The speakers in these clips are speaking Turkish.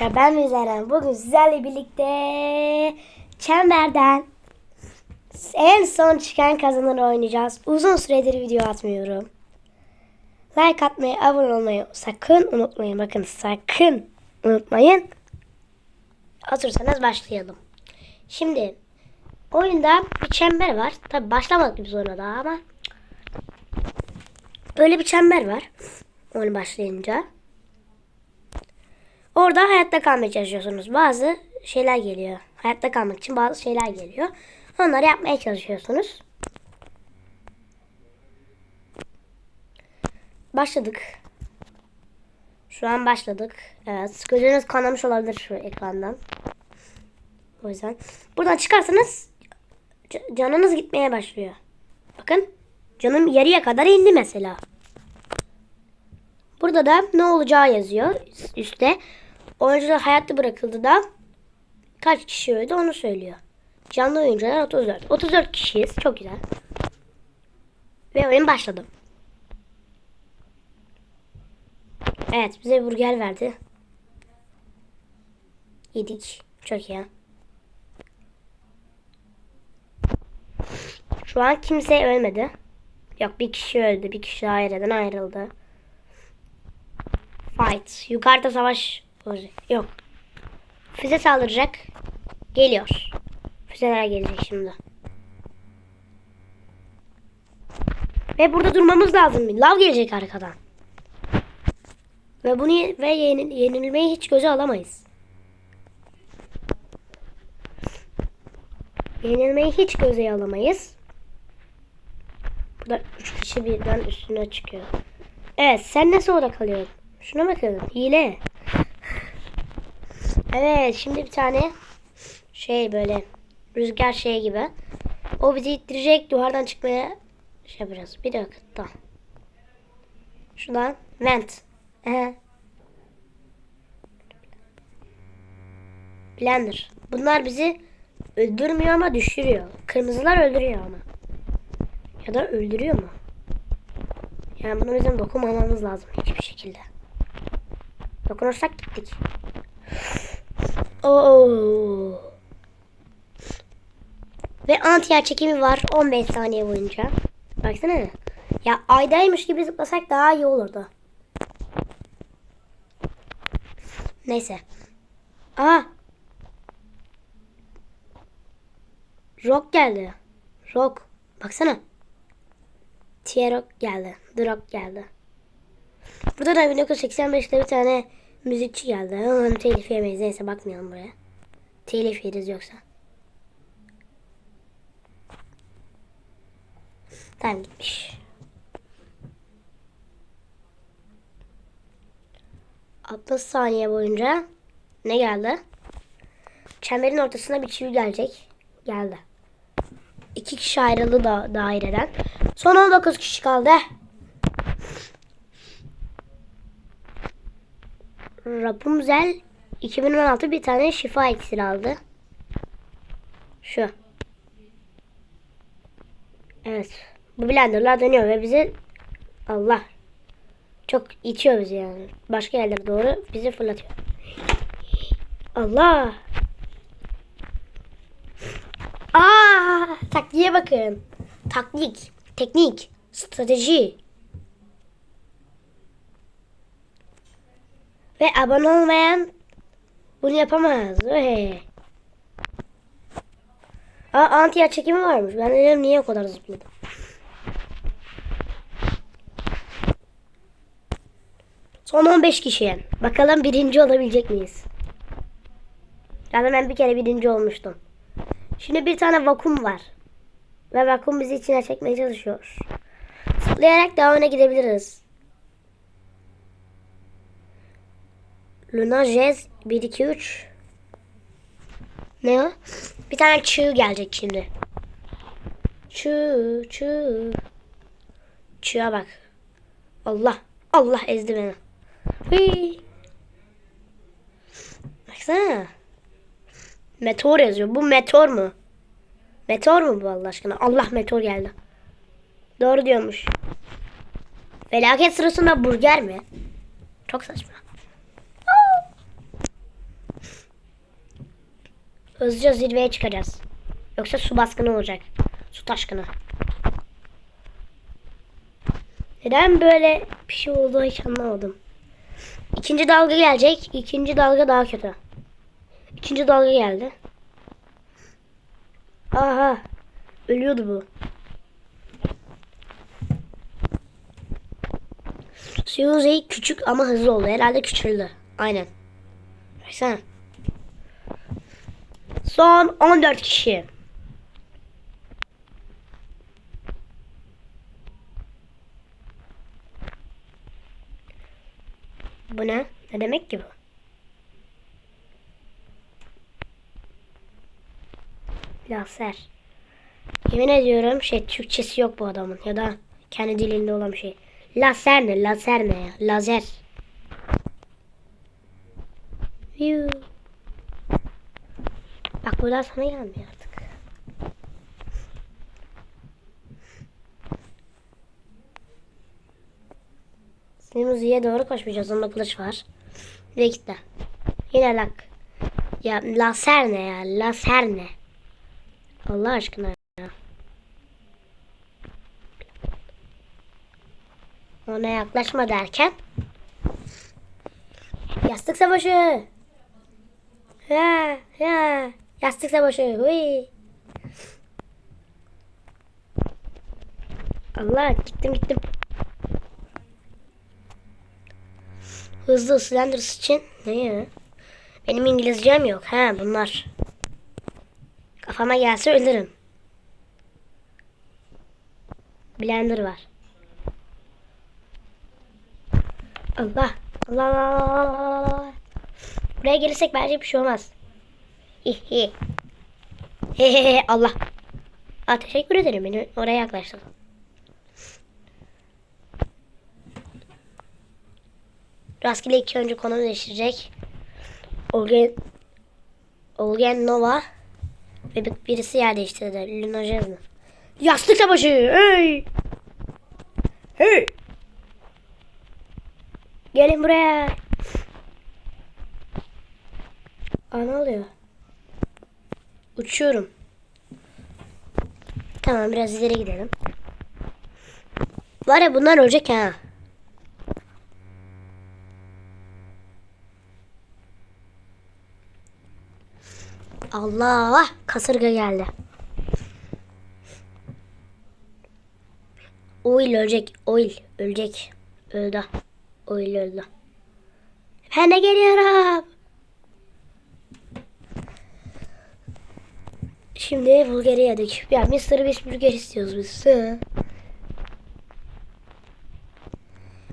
Ben Müzeren. Bugün sizlerle birlikte Çember'den en son çıkan kazanır oynayacağız. Uzun süredir video atmıyorum. Like atmayı, abone olmayı sakın unutmayın. Bakın sakın unutmayın. Hazırsanız başlayalım. Şimdi oyunda bir çember var. Tabi başlamadık biz ona daha ama böyle bir çember var. Oyun başlayınca. Orada hayatta kalmaya çalışıyorsunuz. Bazı şeyler geliyor. Hayatta kalmak için bazı şeyler geliyor. Onları yapmaya çalışıyorsunuz. Başladık. Şu an başladık. Evet. Gözünüz kanamış olabilir şu ekrandan. O yüzden. Buradan çıkarsanız ca- canınız gitmeye başlıyor. Bakın. Canım yarıya kadar indi mesela. Burada da ne olacağı yazıyor üstte. Oyuncular hayatta bırakıldı da kaç kişi öldü onu söylüyor. Canlı oyuncular 34. 34 kişiyiz. Çok güzel. Ve oyun başladı. Evet bize burger verdi. Yedik. Çok iyi. Şu an kimse ölmedi. Yok bir kişi öldü. Bir kişi aileden ayrıldı. Fight. Yukarıda savaş. Yok. Füze saldıracak. Geliyor. Füzeler gelecek şimdi. Ve burada durmamız lazım. Lav gelecek arkadan. Ve bunu ve yenil, yenilmeyi hiç göze alamayız. Yenilmeyi hiç göze alamayız. Burada üç kişi birden üstüne çıkıyor. Evet sen nasıl orada kalıyorsun? Şuna bakın. Hile. Evet şimdi bir tane şey böyle rüzgar şey gibi. O bizi ittirecek duvardan çıkmaya şey yapacağız. Bir dakika. Tamam. Şuradan vent. Blender. Bunlar bizi öldürmüyor ama düşürüyor. Kırmızılar öldürüyor ama. Ya da öldürüyor mu? Yani bunu bizim dokunmamamız lazım hiçbir şekilde. Dokunursak gittik. Oo. Ve anti yer çekimi var 15 saniye boyunca. Baksana. Ya aydaymış gibi zıplasak daha iyi olurdu. Neyse. Aa. Rock geldi. Rock. Baksana. T-Rock geldi. Rock geldi. Burada da 1985'te bir tane müzikçi geldi. Onu telif yemeyiz. Neyse bakmayalım buraya. Telif yeriz yoksa. Tamam gitmiş. ...60 saniye boyunca... ...ne geldi? Çemberin ortasına bir çivi gelecek. Geldi. İki kişi ayrıldı da daireden. Son 19 kişi kaldı. Rapunzel 2016 bir tane şifa iksiri aldı. Şu. Evet. Bu blenderlar dönüyor ve bizi Allah çok itiyor bizi yani. Başka yerlere doğru bizi fırlatıyor. Allah. Aa, taktiğe bakın. Taktik, teknik, strateji. Ve abone olmayan bunu yapamaz. Hey. Aa, anti çekimi varmış. Ben de dedim niye o kadar zıpladım. Son 15 kişiye. Bakalım birinci olabilecek miyiz? Yani ben bir kere birinci olmuştum. Şimdi bir tane vakum var. Ve vakum bizi içine çekmeye çalışıyor. Zıplayarak daha öne gidebiliriz. Luna Jazz 1 2 3 Ne o? Bir tane çığ gelecek şimdi. Çığ çığ. Çığ'a bak. Allah. Allah ezdi beni. Hıy. Baksana. Meteor yazıyor. Bu meteor mu? Meteor mu bu Allah aşkına? Allah meteor geldi. Doğru diyormuş. Felaket sırasında burger mi? Çok saçma. Hızlıca zirveye çıkacağız. Yoksa su baskını olacak. Su taşkını. Neden böyle bir şey oldu hiç anlamadım. İkinci dalga gelecek. İkinci dalga daha kötü. İkinci dalga geldi. Aha. Ölüyordu bu. Suzy küçük ama hızlı oldu. Herhalde küçüldü. Aynen. Baksana. Son 14 kişi. Bu ne? Ne demek ki bu? Laser. Yemin ediyorum şey Türkçesi yok bu adamın ya da kendi dilinde olan bir şey. Laser ne? Laser ne ya? Lazer. Yuh. Bak buradan sana gelmiyor artık. Limuziye doğru koşmayacağız. Onda kılıç var. Ve gitti. Yine lak. Ya laser ne ya? Laser ne? Allah aşkına ya. Ona yaklaşma derken. Yastık savaşı. Ya ya. Yastık savaşı. Huy. Allah gittim gittim. Hızlı Slenders için ne ya? Benim İngilizcem yok. Ha bunlar. Kafama gelse ölürüm. Blender var. Allah Allah. Buraya gelirsek bence bir şey olmaz. Hehehe Allah. Aa, teşekkür ederim beni oraya yaklaştırdın. Rastgele iki önce konu değiştirecek. Olgen, Olgen Nova ve bir- birisi yer değiştirdi. Luna Jasmine. Yastık savaşı. Hey. Hey. Gelin buraya. Aa ne oluyor? Uçuyorum. Tamam biraz ileri gidelim. Var ya bunlar ölecek ha. Allah kasırga geldi. Oil ölecek. Oil ölecek. Öldü. Oil öldü. Ben de geliyorum. Şimdi burgeri yedik. Ya Mr. Beast burger istiyoruz biz. Hı.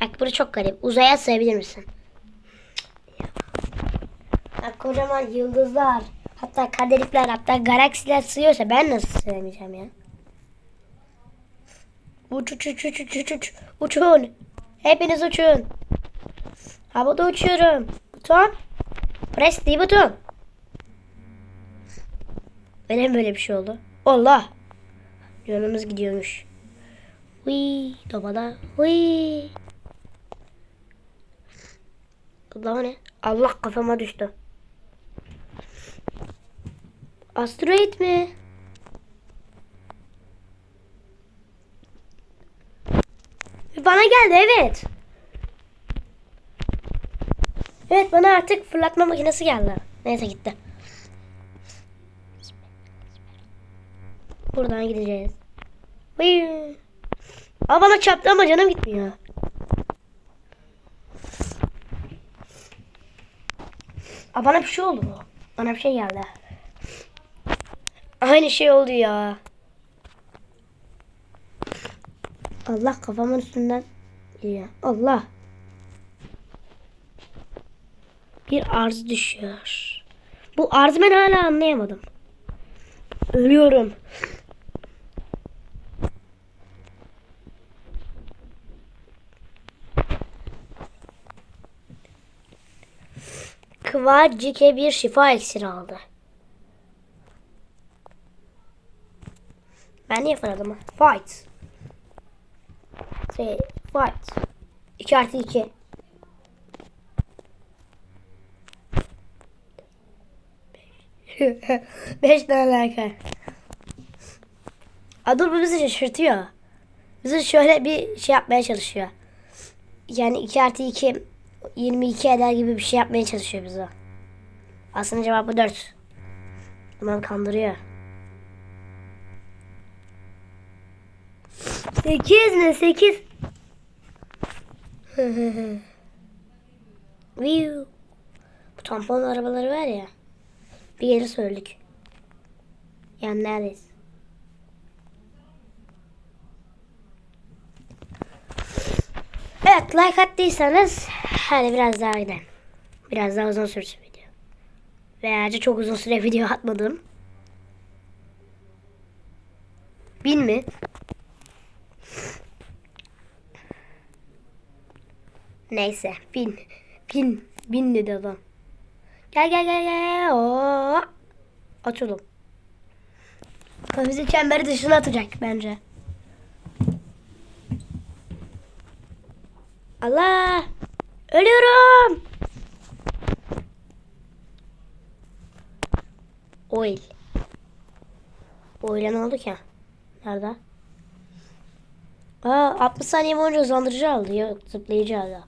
Bak bura çok garip. Uzaya sığabilir misin? Bak kocaman yıldızlar. Hatta kadelikler hatta galaksiler sığıyorsa ben nasıl sığamayacağım ya? Uç uç uç uç uç uç uç. Uçun. Hepiniz uçun. Havada uçuyorum. Buton. Press the buton. Benim böyle bir şey oldu. Allah. Canımız gidiyormuş. Hui. Dobala. Hui. Allah o ne? Allah kafama düştü. Asteroid mi? Bana geldi evet. Evet bana artık fırlatma makinesi geldi. Neyse gitti. Buradan gideceğiz. Hıyy. Aa bana çarptı ama canım gitmiyor. Aa bana bir şey oldu. Bana bir şey geldi. Aynı şey oldu ya. Allah kafamın üstünden geliyor. Allah. Bir arz düşüyor. Bu arzı ben hala anlayamadım. Ölüyorum. Kıvacike bir şifa iksiri aldı. Ben niye fırladım? Fight. Şey, fight. 2 artı 2. 5 tane var. Adul bu bizi şaşırtıyor. Bizi şöyle bir şey yapmaya çalışıyor. Yani 2 artı 2 22 eder gibi bir şey yapmaya çalışıyor bize. Aslında cevabı 4. Ama kandırıyor. 8 ne 8? Viu. Bu tampon arabaları var ya. Bir yere söyledik. Yani neredeyiz? Evet like attıysanız hadi biraz daha gidelim. Biraz daha uzun sürsün video. Veya çok uzun süre video atmadım. Bin mi? Neyse bin. Bin. Bin dedi adam. Gel gel gel gel. Oo. Açalım. Bizi çemberi dışına atacak bence. Allah! Ölüyorum! Oil. Oil'e ne oldu ki? Nerede? Aa 60 saniye boyunca hızlandırıcı aldı. Yok zıplayıcı aldı.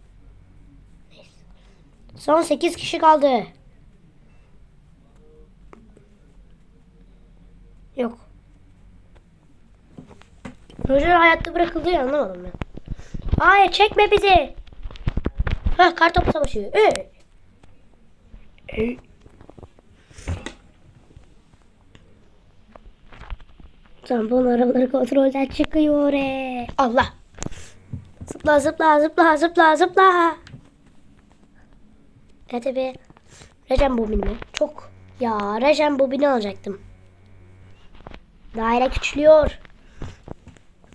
Son 8 kişi kaldı. Yok. Roger hayatta bırakıldı ya anlamadım ben. Hayır çekme bizi. Hah kartopu savaşı. Ee. Ee. Tampon arabaları kontrolden çıkıyor. Ee. Allah. Zıpla zıpla zıpla zıpla zıpla. Hadi be. Recem bobin mi? Çok. Ya Recem bobini alacaktım. Daire küçülüyor.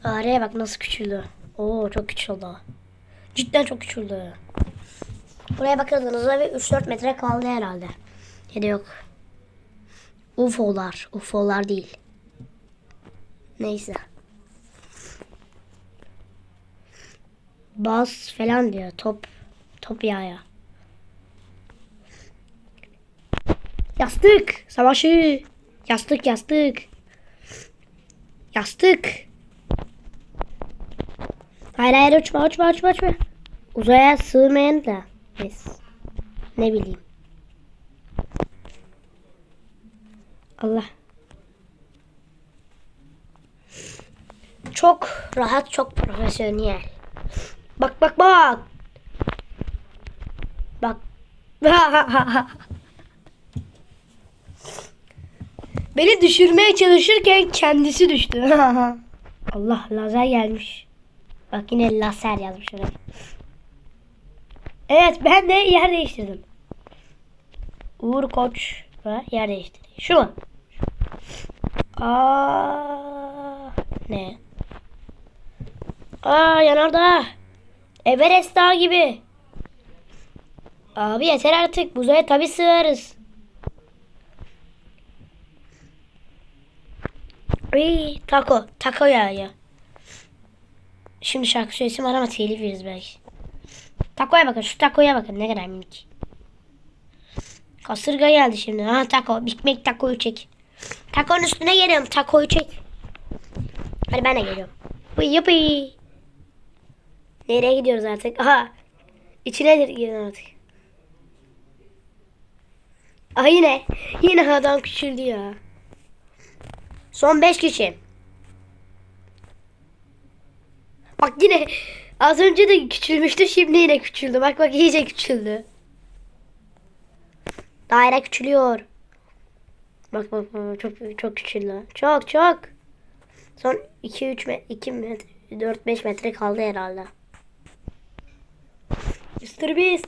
Daireye bak nasıl küçüldü. Oo çok küçüldü. Cidden çok küçüldü. Buraya bakıldığınızda bir 3-4 metre kaldı herhalde. Ya da yok. UFO'lar. UFO'lar değil. Neyse. Bas falan diyor. Top. Top yağya. Yastık. Savaşı. Yastık yastık. Yastık. Hayır hayır uçma uçma uçma uçma. Uzaya sığmayan da. Neyse. Ne bileyim. Allah. Çok rahat, çok profesyonel. Bak bak bak. Bak. Beni düşürmeye çalışırken kendisi düştü. Allah lazer gelmiş. Bak yine lazer yazmış oraya. Evet ben de yer değiştirdim. Uğur Koç ve yer değiştirdi. Şu mu? Aa, ne? Aa yanardağ. Everest Dağı gibi. Abi yeter artık. Buzaya tabi sığarız. Iy, taco. Taco yağı. Şimdi şarkı söylesem ama telif yeriz belki. Takoya bakın. Şu takoya bakın. Ne kadar minik. Kasırga geldi şimdi. Ha taco. Big Mac takoyu çek. Takonun üstüne geliyorum. Takoyu çek. Hadi ben de geliyorum. Bıy yapıy. Nereye gidiyoruz artık? Aha. İçine gidiyoruz artık. Aa yine. Yine adam küçüldü ya. Son 5 kişi. Bak yine az önce de küçülmüştü şimdi yine küçüldü. Bak bak iyice küçüldü. Daire küçülüyor. Bak bak bak çok çok küçüldü. Çok çok. Son 2 3 metre 2 metre 4 5 metre kaldı herhalde. Mr. Beast.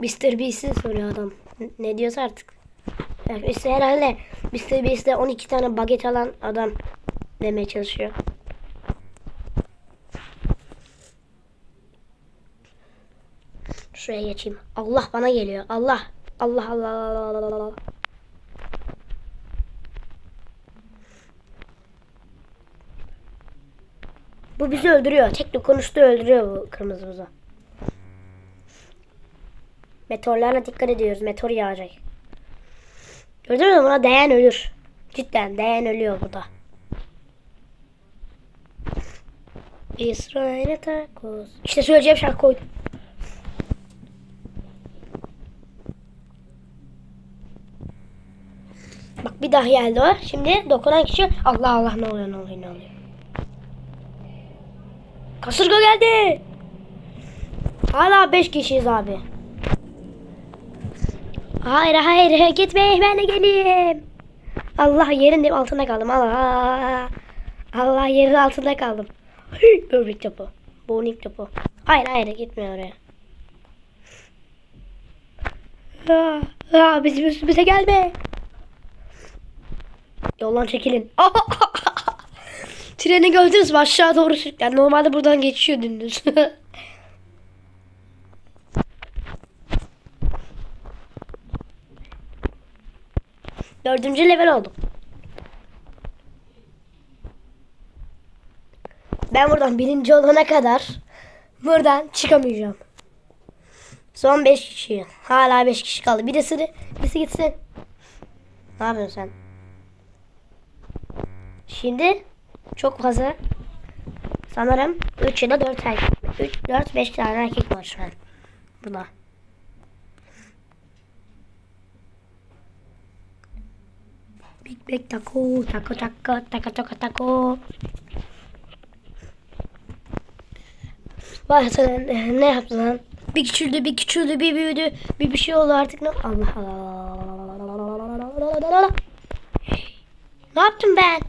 Mr. Beast'i soruyor adam. Ne diyorsa artık. Yani işte herhalde Mr. Beast'te 12 tane baget alan adam demeye çalışıyor. Şuraya geçeyim. Allah bana geliyor. Allah. Allah Allah Allah Allah Allah. Bu bizi öldürüyor. Tekno konuştu öldürüyor bu kırmızı buzu. Meteorlarla dikkat ediyoruz. Meteor yağacak. Gördün mü buna değen ölür. Cidden değen ölüyor burada. İsrail'e takoz. İşte söyleyeceğim şarkı koydum. Bak bir daha geldi o. Şimdi dokunan kişi Allah Allah ne oluyor ne oluyor ne oluyor. Kasırga geldi. Hala 5 kişiyiz abi. Hayır hayır gitme ben de geleyim. Allah yerin altında kaldım. Allah. Allah yerin altında kaldım. Böbrek topu. Bowling topu. Hayır hayır gitme oraya. Aa, aa, bizim üstümüze gelme. Yoldan çekilin. Treni gördünüz mü aşağı doğru sürüklen. Normalde buradan geçiyor dümdüz. Dördüncü level oldum. Ben buradan birinci olana kadar buradan çıkamayacağım. Son 5 kişi. Hala 5 kişi kaldı. Birisi, birisi gitsin. Ne yapıyorsun sen? Şimdi çok fazla sanırım 3 ya da 4 erkek. 3, 4, 5 tane erkek var şu an. Burada. Big Big Taco, Taco Taco, Taco Taco Taco. Vay eh, ne yaptın lan? Bir küçüldü, bir küçüldü, bir büyüdü, bir bir şey oldu artık ne? Allah Allah. Ne yaptım ben?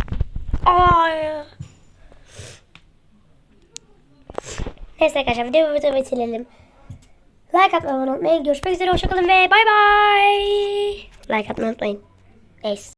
Ay. Neyse arkadaşlar videoyu burada bitirelim. Like atmayı unutmayın. Görüşmek üzere. Hoşçakalın ve bay bay. Like atmayı unutmayın. Neyse.